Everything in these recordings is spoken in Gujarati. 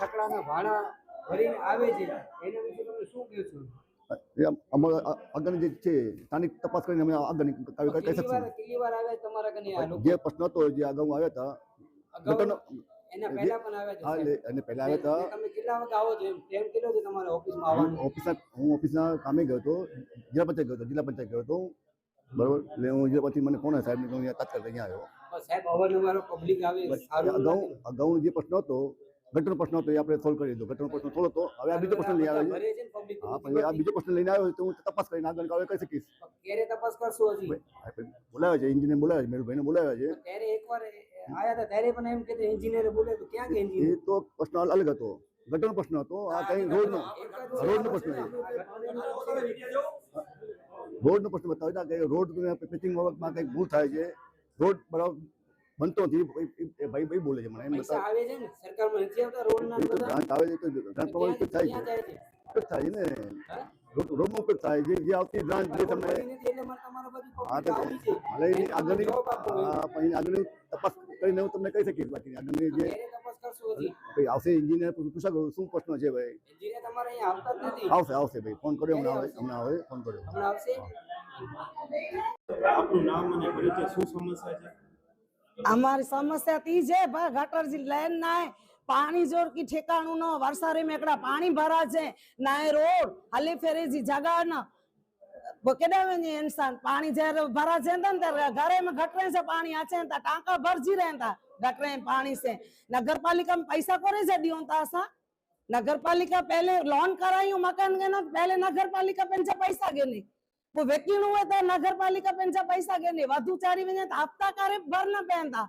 શાળાના ભાણા ભરીને આવે છે. એના વિશે તમે શું કહો છો? જે સ્થાનિક તપાસ કરીને અમે કરી કેટલી શકશું કેટલી વાર આવ્યા તમારા કને આ લોકો? જે પ્રશ્ન હતો જે અગાઉ આવ્યા હતા અગાઉ ગટરનો એના પહેલા પણ આવ્યા છે હા સાહેબ. એટલે એને પહેલા આવ્યા હતા. તમે કેટલા વાગે આવો છો ટાઈમ કેટલો છે તમારે ઓફિસમાં આવવાનો? હું ઓફિસના હું ઓફિસના કામે ગયો હતો જિલ્લા પંચાયત ગયો હતો જિલ્લા પંચાયત ગયો હતો. બરોબર? એટલે હું જિલ્લા પછી મને ફોન સાહેબ હું અહીંયા તાત્કાલિક અહીંયા આવ્યો. સાહેબ અવારનવાર પબ્લિક આવે અગાઉ અગાઉ જે પ્રશ્ન હતો ગટરનો પ્રશ્ન હતો એ આપણે સોલ્વ કરી દીધો. ગટરનો પ્રશ્ન થોડો હતો. હવે આ બીજો પ્રશ્ન લઈ આવ્યો છે. હા પણ આ બીજો પ્રશ્ન લઈને આવ્યો તો હું તપાસ કરીને આગળ કાર્યવાહી કરી શકીશ. ક્યારે તપાસ કરશો હજી. બોલાવ્યા છે એન્જિનિયર બોલાવ્યા છે મેરુભાઈને બોલાવ્યા છે. ત્યારે એકવાર આયા હતા ત્યારે પણ એમ કે એન્જિનિયર બોલે તો ક્યાં કે એ તો પ્રશ્ન અલગ હતો. ગટરનો પ્રશ્ન હતો. આ કઈ રોડનો રોડનો પ્રશ્ન છે. રોડનો પ્રશ્ન બતાવે છે કે રોડ પેચિંગ વર્કમાં કંઈક ભૂલ થાય છે. રોડ બરાબર બનતો નથી. એ- ભાઈ ભાઈ બોલે છે મને. એમ બતાવે આવે છે ને સરકારમાં નથી આવતા રોડ ના બધા. આવે છે તો ગ્રાન્ટ થાય છે. થાય ને? રોડ ઉપયોગ થાય છે. જે આવતી ગ્રાન્ટ જે તમે હા તો એની આગળની તપાસ કરીને હું તમને કહી શકીશ બાકી. આગળની જે ભાઈ આવશે એન્જિનિયર પૂછા શું પ્રશ્ન છે ભાઈ? એન્જિનિયર તમારે અહીંયા આવતા જ નથી. આવશે આવશે ભાઈ. ફોન કર્યો હમણાં આવે હમણાં આવે ફોન કર્યો. હમણાં આવશે. આપનું નામ અને પરિચય શું સમસ્યા છે? અમારી સમસ્યા તી છે, ભાઈ, ગટરજી લાઈન ના પાણી જોર કી ઠેકાણું નો વરસારે મેકડા પાણી ભરા છે ના રોડ, હલી ફેરી જી જગા ન કેડા વેની ઇન્સાન, પાણી જ્યારે ભરા છે ને ત્યારે ઘરે માં ગટરે છે, પાણી આચે તા ટાંકા ભરજી રહે તા ગટરે પાણી છે. નગરપાલિકા માં પૈસા કોરે છે દિયો તા અસા नगरपालिका पहले लोन कराई मकान गए ना पहले नगरपालिका पंचा पैसा गए वो वकील हुए तो नगर पालिका पंहिंजा पैसा कंहिं वधू चाढ़ी वञे त हफ़्ता करे भरना पवनि था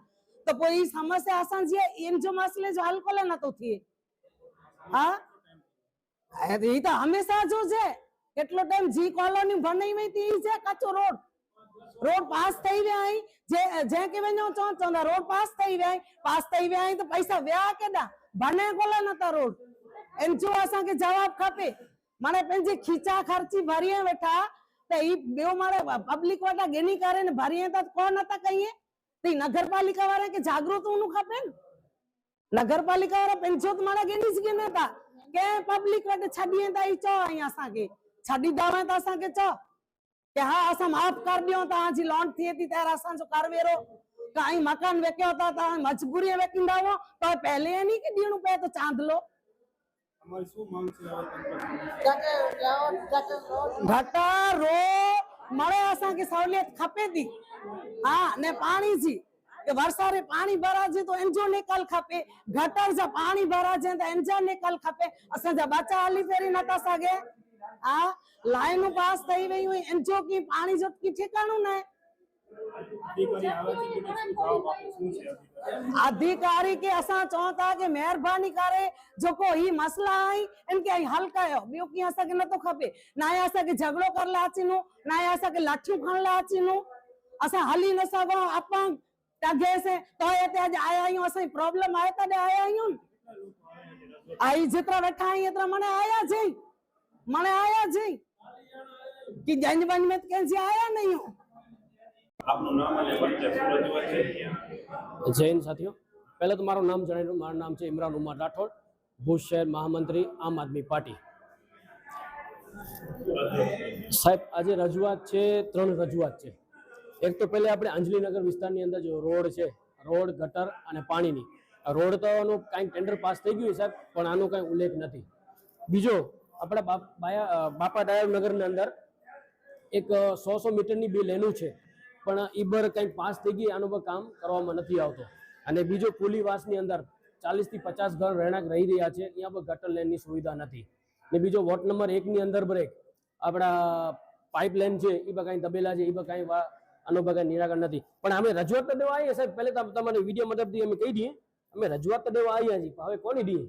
त पोइ हीअ समस्या असांजी इन जो मसइले जो हल कोन नथो थिए हा हीअ त हमेशह जो जे કેટલો ટાઈમ જી કોલોની બનાવી વઈ તી છે કાચો રોડ. રોડ પાસ થઈ ગયા જે જે કે વણો ચો ચોંદા રોડ પાસ થઈ ગયા પાસ થઈ ગયા તો પૈસા વ્યા કેડા બને કોલા નતા રોડ. એમ જો અસાં કે જવાબ ખપે. મને પેંજે ખીચા ખર્ચી ભરીએ બેઠા તો એ બેવ માળે પબ્લિક વાળા ગેનીકાર ને ભારી હતા કોણ હતા કહીએ? તો નગરપાલિકા વાળા કે જાગૃતનું ખપે ને નગરપાલિકા વાળા પંચોત માળા ગેનીસ ગેન હતા. કે પબ્લિક વાટે છાડી હતા ઈ ચો અહીંયા સાકે? છાડી દાવે તા સાકે ચો? કે હા, આસામ માફ કર દિયો તા. આજી લોનથી હતી ત્યારે આસાન જો કારવેરો? કાઈ મકાન વેક્યો હતા, તા મજબૂરી વેકીંદાવો તો પહેલે નહીં કે દીણું પે તો ચાંદલો અમારી શું માંગ છે ગટર રો. મળે असांखे सहूलियत खपे थी हा ने पाणी जी વરસાદે પાણી ભરાજે તો એનજો નિકલ ખપે. ગટર જા પાણી ભરાજે તો એનજો નિકલ ખપે. અસાંજા બચ્ચા હાલી ફેરી નતા સગે. આ લાઈનો પાસ થઈ વઈ હોય એનજો કી પાણી જો કી ઠેકાણું ને अधिकारी के असां चऊं था कि महिरबानी करे जेको ही मसला आई इनके आई हल कयो ॿियो कीअं असांखे नथो खपे ना आहे असांखे झगड़ो कर लाइ अचीनो ना आहे असांखे लाठियूं खणण लाइ अचीनो असां हली न सघूं अपंग टगे से तो हिते अॼु आया आहियूं असांजी प्रॉब्लम आहे तॾहिं आया आहियूं न। आई जेतिरा वेठा आहियूं एतिरा मने आया जई मने आया जई कि जंज वंज में त कंहिंजी आया नहीं हूं આપનું નામ અને પરિચય શું રજૂઆત જૈન સાથીઓ, પહેલાં તો મારું નામ જણાવી મારું નામ છે ઇમરાન ઉમર રાઠોડ, ભુજ શહેર મહામંત્રી આમ આદમી પાર્ટી. સાહેબ, આજે રજૂઆત છે, ત્રણ રજૂઆત છે. એક તો પહેલાં આપણે અંજલીનગર વિસ્તારની અંદર જો રોડ છે, રોડ, ગટર અને પાણીની. રોડ તો નું કાંઈક ટેન્ડર પાસ થઈ ગયું સાહેબ, પણ આનો કાંઈ ઉલ્લેખ નથી. બીજો, આપણા બાપા ડાયર નગરની અંદર એક સો સો મીટરની બે લેનું છે. પણ ઈબર બર કંઈક પાસ થઈ ગઈ, આનું પર કામ કરવામાં નથી આવતો. અને બીજો પુલીવાસની અંદર ચાલીસથી પચાસ ઘર રહેણાંક રહી રહ્યા છે, ત્યાં પર ગટર લાઇનની સુવિધા નથી. ને બીજો વોટ નંબર એકની અંદર બ્રેક, આપણા પાઇપલાઇન છે એ પર કાંઈ દબેલા છે એ પર કાંઈ આનો પર કાંઈ નિરાકરણ નથી. પણ અમે રજૂઆત તો દેવા આવીએ સાહેબ, પહેલે તો તમારે વીડિયો મદદથી અમે કહી દઈએ. અમે રજૂઆત તો દેવા આવ્યા છીએ હવે કોની દઈએ?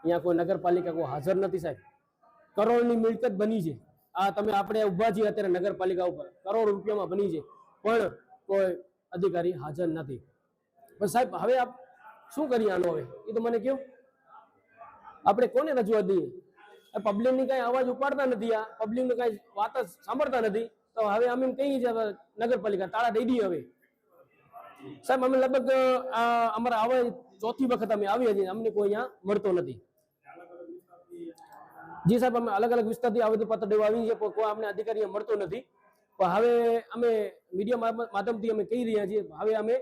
અહીંયા કોઈ નગરપાલિકા કોઈ હાજર નથી સાહેબ. કરોડની મિલકત બની છે. આ તમે, આપણે ઊભા છીએ અત્યારે નગરપાલિકા ઉપર. કરોડ રૂપિયામાં બની છે. પણ કોઈ અધિકારી હાજર નથી. પણ સાહેબ, હવે આપ શું કરીએ આનો હવે? એ તો મને કહો આપણે કોને રજૂઆત દઈએ? પબ્લિકની કાંઈ અવાજ ઉપાડતા નથી, આ પબ્લિકની કાંઈ વાત સાંભળતા નથી. તો હવે અમે કહીએ છીએ નગરપાલિકા તાળા દઈ દઈએ હવે. સાહેબ, અમે લગભગ અમારા આવે ચોથી વખત અમે આવીએ છીએ અમને કોઈ અહીંયા મળતો નથી. જી સાહેબ, અમે અલગ અલગ વિસ્તારથી આવેદનપત્ર દેવા આવી છે કોઈ અમને અધિકારી મળતો નથી. પણ હવે અમે મીડિયા માધ્યમથી અમે કહી રહ્યા છીએ, હવે અમે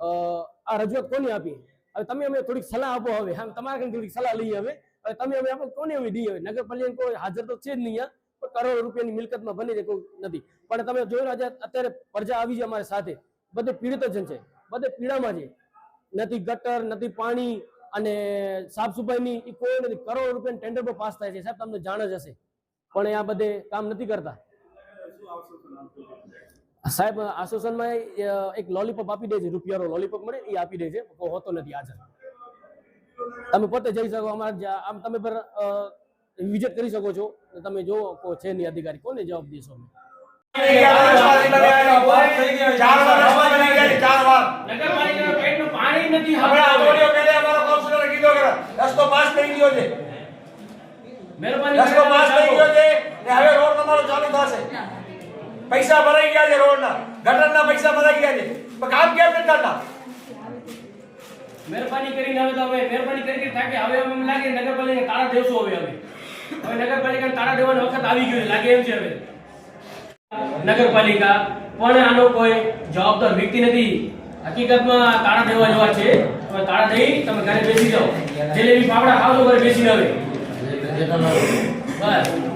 આ રજૂઆત કોને આપી? હવે તમે અમે થોડીક સલાહ આપો હવે. આમ તમારા થોડીક સલાહ લઈએ હવે. હવે તમે અમે આપો, કોને અમે દઈએ નગરપાલિકા કોઈ હાજર તો છે જ નહીં પણ કરોડો રૂપિયાની મિલકતમાં બની છે કોઈ નથી. પણ તમે જોયું આજે અત્યારે પ્રજા આવી છે અમારી સાથે. બધે પીડિત જ છે. બધે પીડામાં છે. નથી ગટર, નથી પાણી અને સાફ સફાઈની કોઈ નથી. કરોડો રૂપિયાની ટેન્ડર પર પાસ થાય છે. સાહેબ, તમને જાણ જ હશે. પણ આ બધે કામ નથી કરતા. સાહેબ આશ્વાસનમાં એક લોલીપોપ આપી દે છે રૂપિયાનો લોલીપોપ મળે એ આપી દે છે હોતો નથી હાજર તમે પોતે જઈ શકો અમારા આમ તમે પર વિઝિટ કરી શકો છો તમે જો કોઈ છે નહીં અધિકારી કોને જવાબ દેશો અમે. ચાર વાર રસ્તા પાસ થઈ ગયો છે મહેરબાની રસ્તો પાસ થઈ ગયો છે ને હવે રોડ તમારો ચાલુ થશે. પૈસા ભરાઈ ગયા છે રોડના. ગટરના પૈસા ભરાઈ ગયા છે. પણ કામ કેમ નથી કરતા? મહેરબાની કરીને હવે તો હવે મહેરબાની કરી થાકે. હવે એમ લાગે નગરપાલિકા તાળા દેવશું હવે હવે હવે નગરપાલિકાને તાળા દેવાનો વખત આવી ગયો લાગે એમ છે હવે. નગરપાલિકા, પણ આનો કોઈ જવાબદાર વ્યક્તિ નથી. હકીકતમાં તાળા દેવા જેવા છે. તમે તાળા દઈ તમે ઘરે બેસી જાઓ. જલેબી પાપડા ખાવ તો ઘરે બેસીને હવે બસ.